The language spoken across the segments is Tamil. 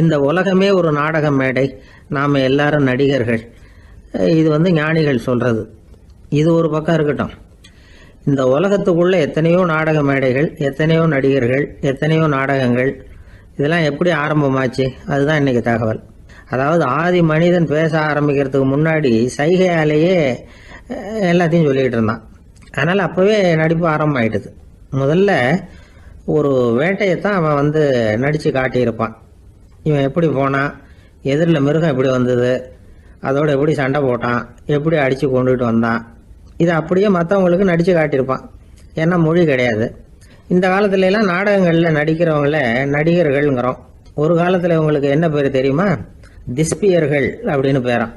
இந்த உலகமே ஒரு நாடக மேடை. நாம் எல்லாரும் நடிகர்கள். இது வந்து ஞானிகள் சொல்கிறது இது ஒரு பக்கம் இருக்கட்டும். இந்த உலகத்துக்குள்ளே எத்தனையோ நாடக மேடைகள் எத்தனையோ நடிகர்கள் எத்தனையோ நாடகங்கள். இதெல்லாம் எப்படி ஆரம்பமாச்சு? அதுதான் இன்றைக்கி தகவல். அதாவது ஆதி மனிதன் பேச ஆரம்பிக்கிறதுக்கு முன்னாடி சைகையாலேயே எல்லாத்தையும் சொல்லிக்கிட்டு இருந்தான். அதனால் அப்போவே நடிப்பு ஆரம்பமாயிட்டுது. முதல்ல ஒரு வேட்டையை தான் அவன் வந்து நடித்து காட்டியிருப்பான். இவன் எப்படி போனான் எதிரில் மிருகம் எப்படி வந்தது? அதோட எப்படி சண்டை போட்டான்? எப்படி அடித்து கொண்டுகிட்டு வந்தான்? இதை அப்படியே மற்றவங்களுக்கு நடித்து காட்டியிருப்பான். ஏன்னா மொழி கிடையாது. இந்த காலத்துலலாம் நாடகங்களில் நடிக்கிறவங்கள நடிகர்கள்ங்கிறோம். ஒரு காலத்தில் இவங்களுக்கு என்ன பேர் தெரியுமா? திஸ்பியர்கள் அப்படின்னு பேரான்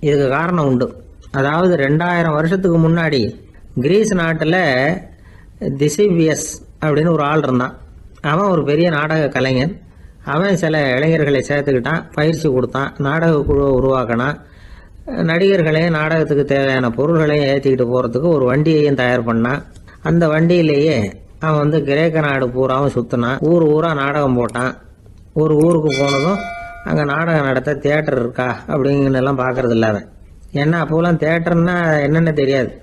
இதுக்கு காரணம் உண்டு. அதாவது ரெண்டாயிரம் வருஷத்துக்கு முன்னாடி கிரீஸ் நாட்டில் திசிபியஸ் அப்படின்னு ஒரு ஆள் இருந்தான். அவன் ஒரு பெரிய நாடக கலைஞன். அவன் சில இளைஞர்களை சேர்த்துக்கிட்டான் பயிற்சி கொடுத்தான் நாடக குழுவை உருவாக்கினான். நடிகர்களையும் நாடகத்துக்கு தேவையான பொருள்களையும் ஏற்றிக்கிட்டு போகிறதுக்கு ஒரு வண்டியையும் தயார் பண்ணான். அந்த வண்டியிலேயே அவன் வந்து கிரேக்க நாடு பூராவும் சுற்றினான் ஊர் ஊராக நாடகம் போட்டான். ஒரு ஊருக்கு போனதும் அங்கே நாடகம் நடத்த தேட்டர் இருக்கா அப்படிங்கன்னெல்லாம் பார்க்குறது பார்க்கறது அவன். ஏன்னா அப்போலாம் தேட்டர்னா என்னென்ன தெரியாது.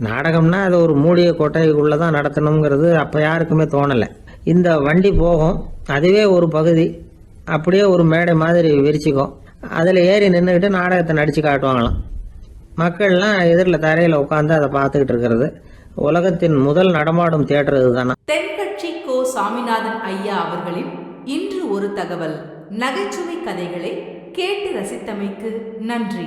நாடகம்னா அது ஒரு மூடிய கொட்டைக்குள்ளே தான் நடத்தணுங்கிறது அப்போ யாருக்குமே தோணலை. இந்த வண்டி போகும். அதுவே ஒரு பகுதி. அப்படியே ஒரு மேடை மாதிரி விரிச்சிக்கும் அதில் ஏறி நின்றுக்கிட்டு நாடகத்தை நடித்து காட்டுவாங்களாம். மக்கள்லாம் எதிரில் தரையில் உட்காந்து அதை பார்த்துக்கிட்டு இருக்கிறது. உலகத்தின் முதல் நடமாடும் தியேட்டர் இதுதானா? தென்கட்சி கோ சாமிநாதன் ஐயா அவர்களின் இன்று ஒரு தகவல். நகைச்சுவை கதைகளை கேட்டு ரசித்தமைக்கு நன்றி.